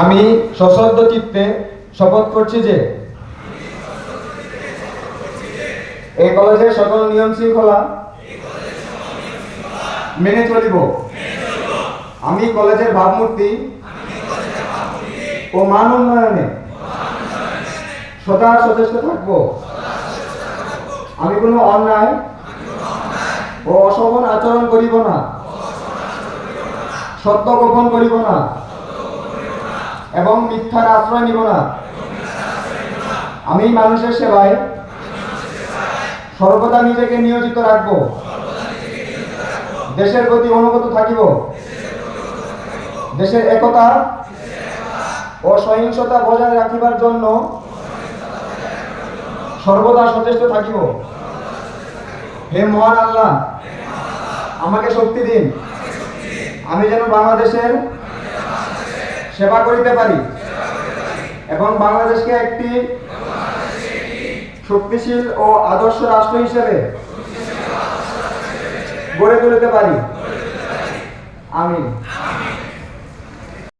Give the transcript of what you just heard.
আমি সশ্রদ্ধ চিত্তে শপথ করছি যে এই কলেজের সকল নিয়ম শৃঙ্খলা মেনে চলিব। আমি কলেজের ভাবমূর্তি ও মান উন্নয়নে সদা সচেষ্ট থাকব। আমি কোনো অন্যায় ও অশোভন আচরণ করিব না। সত্য গোপন করিব না। এবং মিথ্যার আশ্রয় নিব না। আমি মানুষের সেবায় সর্বদা নিজেকে নিয়োজিত রাখব। দেশের প্রতি অনুগত থাকিব। দেশের একতা ও সহিংসতা বজায় রাখিবার জন্য সর্বদা সচেষ্ট থাকিব। হে মহান আল্লাহ, আমাকে শক্তি দিন। আমি যেন বাংলাদেশের সেবা করিতে পারি? এবং বাংলাদেশকে একটি শক্তিশীল ও আদর্শ রাষ্ট্র হিসেবে গড়ে তুলতে পারি? আমিন।